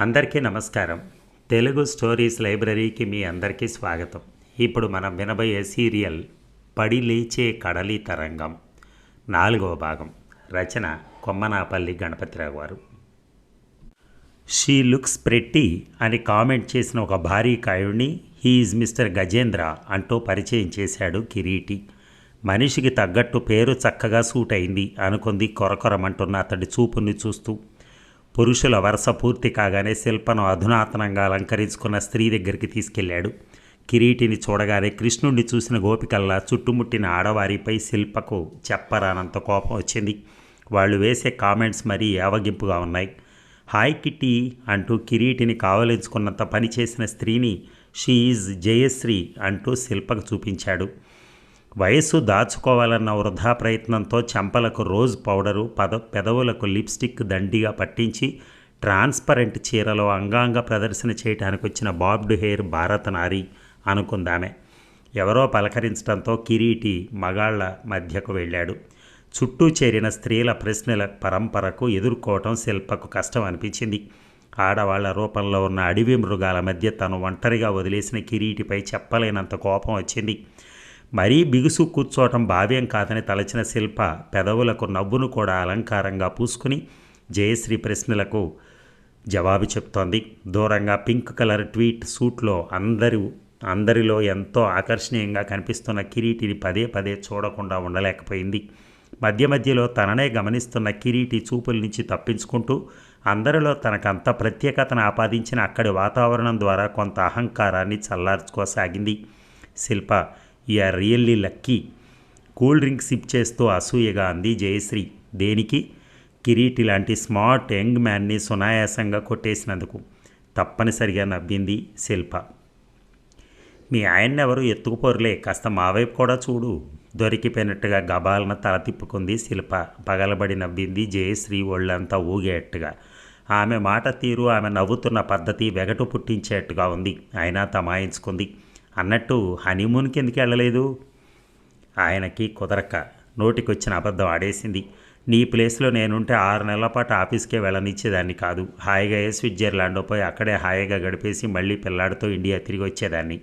అందరికీ నమస్కారం. తెలుగు స్టోరీస్ లైబ్రరీకి మీ అందరికీ స్వాగతం. ఇప్పుడు మనం వినబోయే సీరియల్ పడి లేచే కడలి తరంగం. నాలుగవ భాగం. రచన Kommanapalli Ganapathi Rao garu. She looks pretty అని కామెంట్ చేసిన ఒక భారీ కాయుడిని హీఈజ్ మిస్టర్ గజేంద్ర అంటూ పరిచయం చేశాడు కిరీటి. మనిషికి తగ్గట్టు పేరు చక్కగా సూట్ అయింది అనుకుంది కొరకొరమంటున్న అతడి చూపుని చూస్తూ. పురుషుల వరుస పూర్తి కాగానే శిల్పను అధునాతనంగా అలంకరించుకున్న స్త్రీ దగ్గరికి తీసుకెళ్ళాడు కిరీటిని చూడగానే కృష్ణుణ్ణి చూసిన గోపికల్లా చుట్టుముట్టిన ఆడవారిపై శిల్పకు చెప్పరానంత కోపం వచ్చింది. వాళ్ళు వేసే కామెంట్స్ మరీ యావగింపుగా ఉన్నాయి. హాయ్ కిట్టి అంటూ కిరీటిని కావలించుకున్నంత పని చేసిన స్త్రీని షీఈజ్ జయశ్రీ అంటూ శిల్పకు చూపించాడు. వయస్సు దాచుకోవాలన్న వృధా ప్రయత్నంతో చెంపలకు రోజ్ పౌడరు పద పెదవులకు లిప్స్టిక్ దండిగా పట్టించి ట్రాన్స్పరెంట్ చీరలో అంగాంగ ప్రదర్శన చేయడానికి వచ్చిన బాబ్డ్ హెయిర్ భారత నారి అనుకుందామే. ఎవరో పలకరించడంతో కిరీటి మగాళ్ళ మధ్యకు వెళ్ళాడు. చుట్టూ చేరిన స్త్రీల ప్రశ్నల పరంపరకు ఎదుర్కోవటం శిల్పకు కష్టం అనిపించింది. ఆడవాళ్ళ రూపంలో ఉన్న అడవి మృగాల మధ్య తను ఒంటరిగా వదిలేసిన కిరీటిపై చెప్పలేనంత కోపం వచ్చింది. మరీ బిగుసు కూర్చోవటం భావ్యం కాదని తలచిన శిల్ప పెదవులకు నవ్వును కూడా అలంకారంగా పూసుకుని జయశ్రీ ప్రశ్నలకు జవాబు చెప్తోంది. దూరంగా పింక్ కలర్ ట్వీట్ సూట్లో అందరూ అందరిలో ఎంతో ఆకర్షణీయంగా కనిపిస్తున్న కిరీటిని పదే పదే చూడకుండా ఉండలేకపోయింది. మధ్య మధ్యలో తననే గమనిస్తున్న కిరీటి చూపుల నుంచి తప్పించుకుంటూ అందరిలో తనకంత ప్రత్యేకతను ఆపాదించిన అక్కడి వాతావరణం ద్వారా కొంత అహంకారాన్ని చల్లార్చుకోసాగింది. Shilpa are really lucky. Cool drink sip చేస్తూ అసూయగా అంది జయశ్రీ. దేనికి? కిరీటి లాంటి స్మార్ట్ యంగ్ మ్యాన్ని సునాయాసంగా కొట్టేసినందుకు. తప్పనిసరిగా నవ్వింది శిల్ప. మీ ఆయన్నెవరు? ఎత్తుకుపోరులే. కాస్త మా వైపు కూడా చూడు. దొరికిపోయినట్టుగా గబాలన తల తిప్పుకుంది శిల్ప. పగలబడి నవ్వింది జయశ్రీ ఒళ్ళంతా ఊగేట్టుగా. ఆమె మాట తీరు ఆమె నవ్వుతున్న పద్ధతి వెగటు పుట్టించేట్టుగా ఉంది. అయినా తమాయించుకుంది. అన్నట్టు హనీమూన్కి ఎందుకు వెళ్ళలేదు? ఆయనకి కుదరక నోటికొచ్చిన అబద్ధం ఆడేసింది. నీ ప్లేస్లో నేనుంటే ఆరు నెలల పాటు ఆఫీస్కే వెళ్ళనిచ్చేదాన్ని కాదు. హాయిగా ఏ స్విట్జర్లాండ్ పోయి అక్కడే హాయిగా గడిపేసి మళ్ళీ పిల్లాడితో ఇండియా తిరిగి వచ్చేదాన్ని.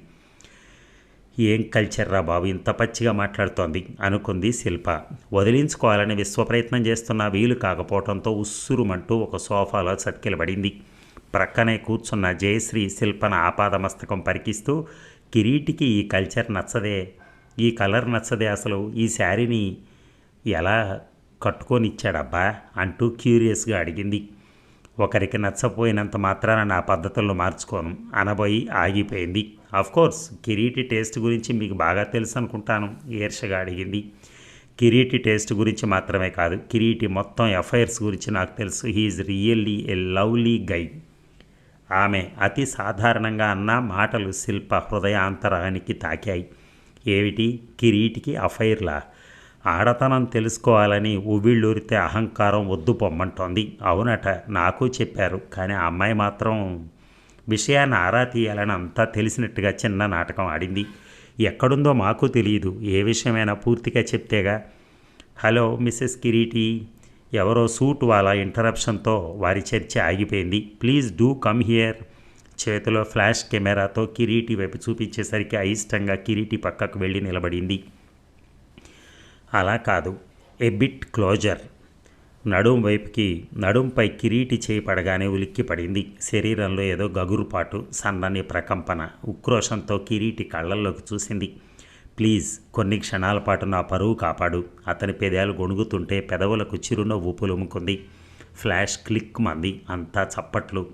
ఏం కల్చర్ రా బాబు ఇంత పచ్చిగా మాట్లాడుతోంది అనుకుంది శిల్ప. వదిలించుకోవాలని విశ్వప్రయత్నం చేస్తున్న వీలు కాకపోవడంతో ఉస్సురుమంటూ ఒక సోఫాలో చతికిలబడింది ప్రక్కనే కూర్చున్న జయశ్రీ శిల్పన ఆపాదమస్తకం పరికిస్తూ కిరీటికి ఈ కల్చర్ నచ్చదే ఈ కలర్ నచ్చదే అసలు ఈ శారీని ఎలా కట్టుకొని ఇచ్చాడబ్బా అంటూ క్యూరియస్గా అడిగింది. ఒకరికి నచ్చపోయినంత మాత్రాన నా పద్ధతుల్లో మార్చుకోను. అనబోయి ఆగిపోయింది. కోర్స్ కిరీటి టేస్ట్ గురించి మీకు బాగా తెలుసు అనుకుంటాను ఈర్షగా అడిగింది. కిరీటి టేస్ట్ గురించి మాత్రమే కాదు కిరీటి మొత్తం ఎఫ్ఐఆర్స్ గురించి నాకు తెలుసు. He's really a lovely guy ఆమె అతి సాధారణంగా అన్న మాటలు శిల్ప హృదయాంతరానికి తాకాయి. ఏమిటి? కిరీటికి అఫైర్లా? ఆడతనం తెలుసుకోవాలని ఉవ్విళ్ళూరితే అహంకారం వద్దు పొమ్మంటోంది. అవునట నాకు చెప్పారు. కానీ ఆ అమ్మాయి మాత్రం విషయాన్ని ఆరా తీయాలని అంతా తెలిసినట్టుగా చిన్న నాటకం ఆడింది. ఎక్కడుందో మాకు తెలియదు. ఏ విషయమైనా పూర్తిగా చెప్తేగా? Hello Mrs Kireeti. ఎవరో సూట్ వాళ్ళ ఇంటరప్షన్తో వారి చర్చ ఆగిపోయింది. Please do come here. చేతిలో ఫ్లాష్ కెమెరాతో కిరీటి వైపు చూపించేసరికి అయిష్టంగా కిరీటి పక్కకు వెళ్ళి నిలబడింది. అలా కాదు ఎ బిట్ క్లోజర్ నడుం వైపుకి నడుంపై కిరీటి చేయి పడగానే ఉలిక్కి పడింది. శరీరంలో ఏదో గగురుపాటు సన్నని ప్రకంపన ఉక్రోషంతో కిరీటి కళ్ళల్లోకి చూసింది. ప్లీజ్ కొన్ని క్షణాల పాటు నా పరువు కాపాడు. అతని పెదాలు గొణుగుతుంటే పెదవులకు చిరునవ్వు పులుముకుంది. ఫ్లాష్ క్లిక్ మంది అంతా చప్పట్లు.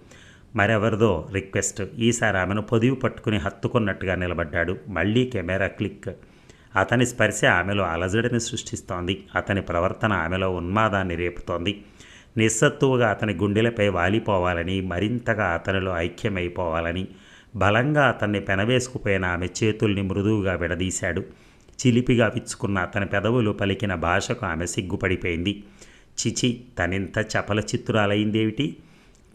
మరెవరిదో రిక్వెస్ట్. ఈసారి ఆమెను పొదివి పట్టుకుని హత్తుకున్నట్టుగా నిలబడ్డాడు. మళ్ళీ కెమెరా క్లిక్. అతని స్పర్శ ఆమెలో అలజడిని సృష్టిస్తోంది. అతని ప్రవర్తన ఆమెలో ఉన్మాదాన్ని రేపుతోంది. నిస్సత్తువుగా అతని గుండెలపై వాలిపోవాలని మరింతగా అతనిలో ఐక్యమైపోవాలని బలంగా అతన్ని పెనవేసుకుపోయిన ఆమె చేతుల్ని మృదువుగా విడదీశాడు. చిలిపిగా విచ్చుకున్న అతని పెదవులు పలికిన భాషకు ఆమె సిగ్గుపడిపోయింది. చిచి తనింత చపల చిత్తురాలైందేమిటి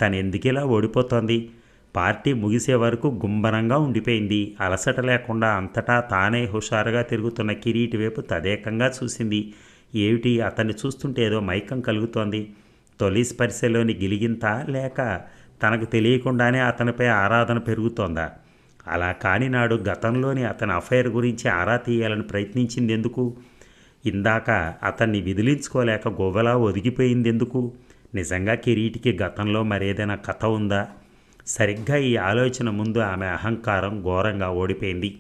తనెందుకిలా ఓడిపోతోంది? పార్టీ ముగిసే వరకు గుంబరంగా ఉండిపోయింది. అలసట లేకుండా అంతటా తానే హుషారుగా తిరుగుతున్న కిరీటి వైపు తదేకంగా చూసింది. ఏమిటి అతన్ని చూస్తుంటే ఏదో మైకం కలుగుతోంది. తొలి స్పర్శలోని గిలిగింత లేక తనకు తెలియకుండానే అతనిపై ఆరాధన పెరుగుతోందా? అలా కాని నాడు గతంలోని అతని అఫైర్ గురించి ఆరా తీయాలని ప్రయత్నించింది ఎందుకు ఇందాక అతన్ని విదిలించుకోలేక గొవ్వలా ఒదిగిపోయింది ఎందుకు నిజంగా కిరీటికి గతంలో మరేదైనా కథ ఉందా? సరిగ్గా ఈ ఆలోచన ముందు ఆమె అహంకారం ఘోరంగా ఓడిపోయింది.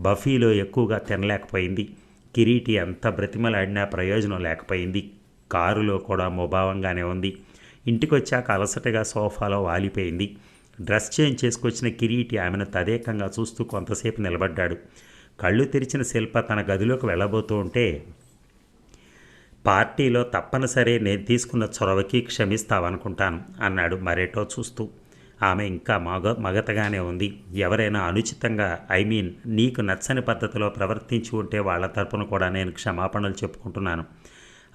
బఫీలో ఎక్కువగా తినలేకపోయింది. కిరీటి ఎంత బ్రతిమలాడినా ప్రయోజనం లేకపోయింది. కారులో కూడా ముభావంగానే ఉంది. ఇంటికొచ్చాక అలసటగా సోఫాలో వాలిపోయింది. డ్రెస్ చేంజ్ చేసుకొచ్చిన కిరీటి ఆమెను తదేకంగా చూస్తూ కొంతసేపు నిలబడ్డాడు. కళ్ళు తెరిచిన శిల్ప తన గదిలోకి వెళ్ళబోతూ ఉంటే పార్టీలో తప్పనిసరి నేను తీసుకున్న చొరవకి క్షమిస్తావనుకుంటాను అన్నాడు మరేటో చూస్తూ. ఆమె ఇంకా మగ మగతగానే ఉంది. ఎవరైనా అనుచితంగా ఐ మీన్ నీకు నచ్చని పద్ధతిలో ప్రవర్తించి ఉంటే వాళ్ళ తరపున కూడా నేను క్షమాపణలు చెప్పుకుంటున్నాను.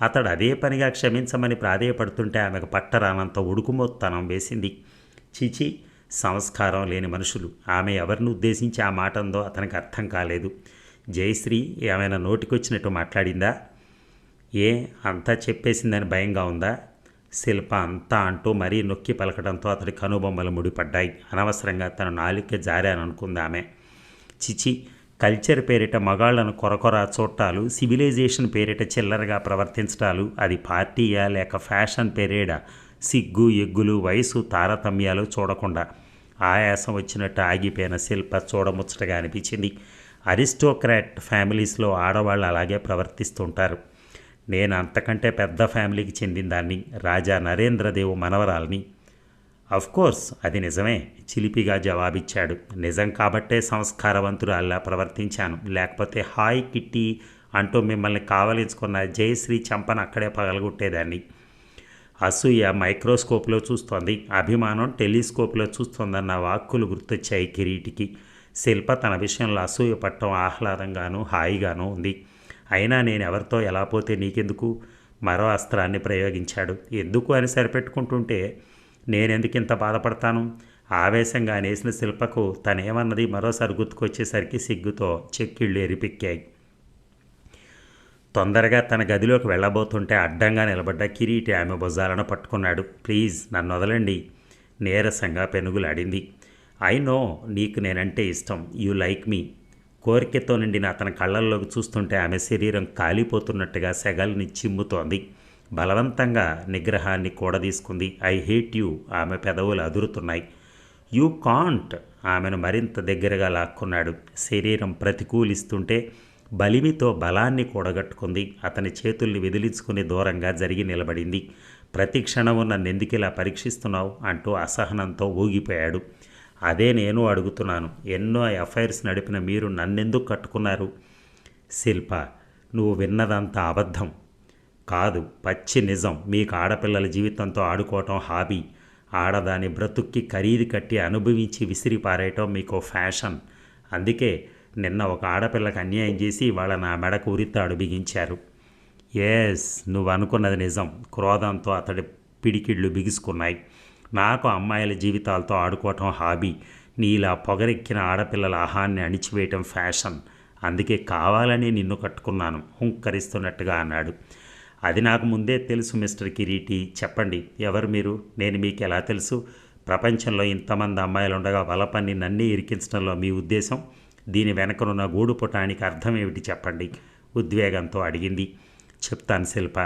అతడు అదే పనిగా క్షమించమని ప్రాధేయపడుతుంటే ఆమెకు పట్టరానంత ఉడుకుమోత్తనం వేసింది. చీచి సంస్కారం లేని మనుషులు. ఆమె ఎవరిని ఉద్దేశించి ఆ మాట అందో అతనికి అర్థం కాలేదు. జయశ్రీ ఏమైనా నోటికొచ్చినట్టు మాట్లాడిందా? ఏ అంతా చెప్పేసిందని భయంగా ఉందా? శిల్ప అంతా అంటూ మరీ నొక్కి పలకడంతో అతడి కనుబొమ్మలు ముడిపడ్డాయి. అనవసరంగా తన నాలిక జారాననుకుంది ఆమె. చిచి కల్చర్ పేరిట మగాళ్ళను కొరకొర చూట్టాలు సివిలైజేషన్ పేరిట చిల్లరగా ప్రవర్తించటాలు అది పార్టీయా లేక ఫ్యాషన్ పేరేడా? సిగ్గు ఎగ్గులు వయసు తారతమ్యాలు చూడకుండా ఆయాసం వచ్చినట్టు ఆగిపోయిన శిల్ప చూడముచ్చటగా అనిపించింది. అరిస్టోక్రాట్ ఫ్యామిలీస్లో ఆడవాళ్ళు అలాగే ప్రవర్తిస్తుంటారు. నేను అంతకంటే పెద్ద ఫ్యామిలీకి చెందిన దాన్ని రాజా నరేంద్రదేవ్ మనవరాల్ని కోర్స్ అది నిజమే చిలిపిగా జవాబిచ్చాడు. నిజం కాబట్టే సంస్కారవంతుడు అలా ప్రవర్తించాను. లేకపోతే హాయ్ కిట్టి అంటూ మిమ్మల్ని కావలించుకున్న జయశ్రీ చంపను అక్కడే పగలగొట్టేదాన్ని. అసూయ మైక్రోస్కోప్లో చూస్తోంది. అభిమానం టెలిస్కోప్లో చూస్తోందన్న వాక్కులు గుర్తొచ్చాయి కిరీటికి. శిల్ప తన విషయంలో అసూయ పట్టడం ఆహ్లాదంగాను హాయిగాను ఉంది. అయినా నేను ఎవరితో ఎలా పోతే నీకెందుకు? మరో అస్త్రాన్ని ప్రయోగించాడు. ఎందుకు అని సరిపెట్టుకుంటుంటే నేనెందుకు ఇంత బాధపడతాను? ఆవేశంగా అనేసిన శిల్పకు తనేమన్నది మరోసారి గుర్తుకొచ్చేసరికి సిగ్గుతో చెక్కిళ్ళు ఎరిపెక్కాయి. తొందరగా తన గదిలోకి వెళ్ళబోతుంటే అడ్డంగా నిలబడ్డ కిరీటి ఆమె భుజాలను పట్టుకున్నాడు. ప్లీజ్ నన్ను వదలండి. నీరసంగా పెనుగులాడింది. ఐ నో నీకు నేనంటే ఇష్టం. You like me. కోరికతో నిండిన అతని కళ్ళల్లోకి చూస్తుంటే ఆమె శరీరం కాలిపోతున్నట్టుగా సెగల్ని చిమ్ముతోంది. బలవంతంగా నిగ్రహాన్ని కూడదీసుకుంది. I hate you. ఆమె పెదవులు అదురుతున్నాయి. You can't. ఆమెను మరింత దగ్గరగా లాక్కున్నాడు. శరీరం ప్రతికూలిస్తుంటే బలిమితో బలాన్ని కూడగట్టుకుంది. అతని చేతుల్ని విదిలించుకుని దూరంగా జరిగి నిలబడింది. ప్రతి క్షణము నన్ను ఎందుకు ఇలా పరీక్షిస్తున్నావు? అంటూ అసహనంతో ఊగిపోయాడు. అదే నేను అడుగుతున్నాను. ఎన్నో ఎఫ్ఐఆర్స్ నడిపిన మీరు నన్నెందుకు కట్టుకున్నారు? శిల్ప నువ్వు విన్నదంతా అబద్ధం. కాదు పచ్చి నిజం. మీకు ఆడపిల్లల జీవితంతో ఆడుకోవటం హాబీ. ఆడదాని బ్రతుక్కి ఖరీదు కట్టి అనుభవించి విసిరి పారేయటం మీకు ఫ్యాషన్. అందుకే నిన్న ఒక ఆడపిల్లకి అన్యాయం చేసి వాళ్ళ నా మెడకు ఉరితాడు బిగించారు. ఎస్ నువ్వు అనుకున్నది నిజం. క్రోధంతో అతడి పిడికిళ్ళు బిగుసుకున్నాయి. నాకు అమ్మాయిల జీవితాలతో ఆడుకోవటం హాబీ. నీలా పొగరెక్కిన ఆడపిల్లల ఆహాన్ని అణిచివేయటం ఫ్యాషన్. అందుకే కావాలని నిన్ను కట్టుకున్నాను. హుంకరిస్తున్నట్టుగా అన్నాడు. అది నాకు ముందే తెలుసు మిస్టర్ కిరీటి. చెప్పండి ఎవరు మీరు? నేను మీకు ఎలా తెలుసు? ప్రపంచంలో ఇంతమంది అమ్మాయిలు ఉండగా వలపన్ని నన్నే ఇరికించడంలో మీ ఉద్దేశం? దీని వెనకనున్న గూడు పుటానికి అర్థం ఏమిటి చెప్పండి? ఉద్వేగంతో అడిగింది. చెప్తాను శిల్ప.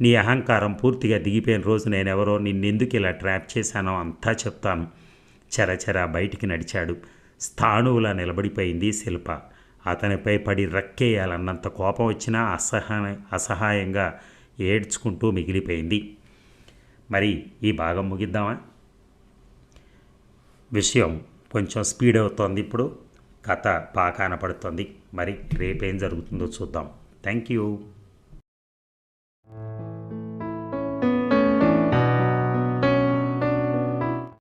నీ అహంకారం పూర్తిగా దిగిపోయిన రోజు నేనెవరో నిన్నెందుకు ఇలా ట్రాప్ చేశానో అంతా చెప్తాను. చరచర బయటికి నడిచాడు. స్థాణువులా నిలబడిపోయింది శిల్ప. అతనిపై పడి రక్కేయాలన్నంత కోపం వచ్చినా అసహాయ అసహాయంగా ఏడ్చుకుంటూ మిగిలిపోయింది. మరి ఈ భాగం ముగిద్దామా? విషయం కొంచెం స్పీడ్ అవుతోంది ఇప్పుడు. కథ బాగా కనపడుతుంది. మరి రేపేం జరుగుతుందో చూద్దాం. Thank you.